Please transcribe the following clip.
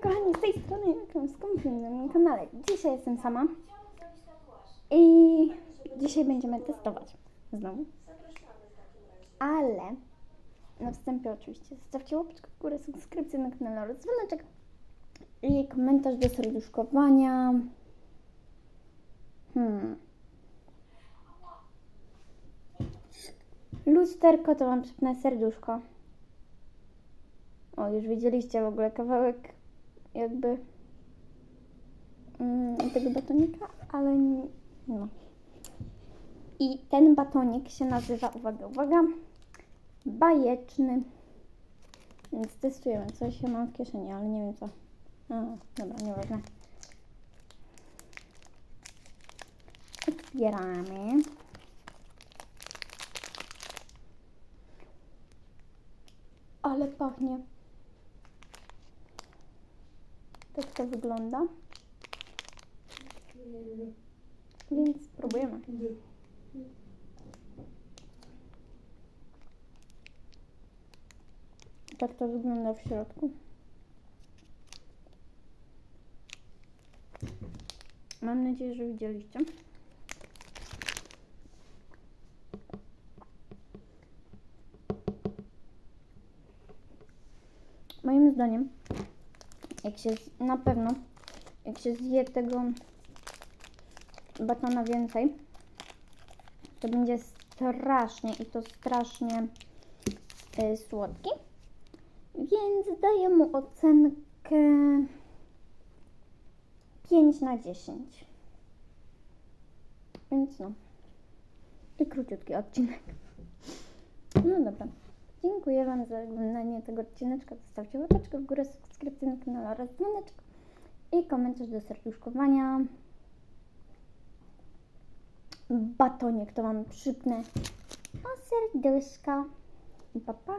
kochani, z tej strony jakąś skąpim na moim kanale. Dzisiaj jestem sama i dzisiaj będziemy testować znowu. Ale na wstępie oczywiście zostawcie łapeczkę w górę, subskrypcję na kanale oraz dzwoneczek i komentarz do serduszkowania. Hmm. Lusterko to mam przypnę serduszko. O, już widzieliście w ogóle kawałek jakby mm, tego batonika, ale nie, no. I ten batonik się nazywa, uwaga, uwaga, bajeczny. Więc testujemy. Coś ja mam w kieszeni, ale nie wiem co. A, dobra, nieważne. Otwieramy. Ale pachnie. Tak to wygląda. Więc spróbujemy. Tak to wygląda w środku. Mam nadzieję, że widzieliście. Moim zdaniem, jak się na pewno, jak się zje tego batona więcej, to będzie strasznie i to strasznie y, słodki. Więc daję mu ocenkę 5 na 10. Więc no. I króciutki odcinek. No dobra. Dziękuję Wam za oglądanie tego odcineczka. Zostawcie łapeczkę w górę, subskrypcję na kanale oraz dzwoneczek i komentarz do serduszkowania. Batonik to Wam przypnę o serduszka. Pa, pa.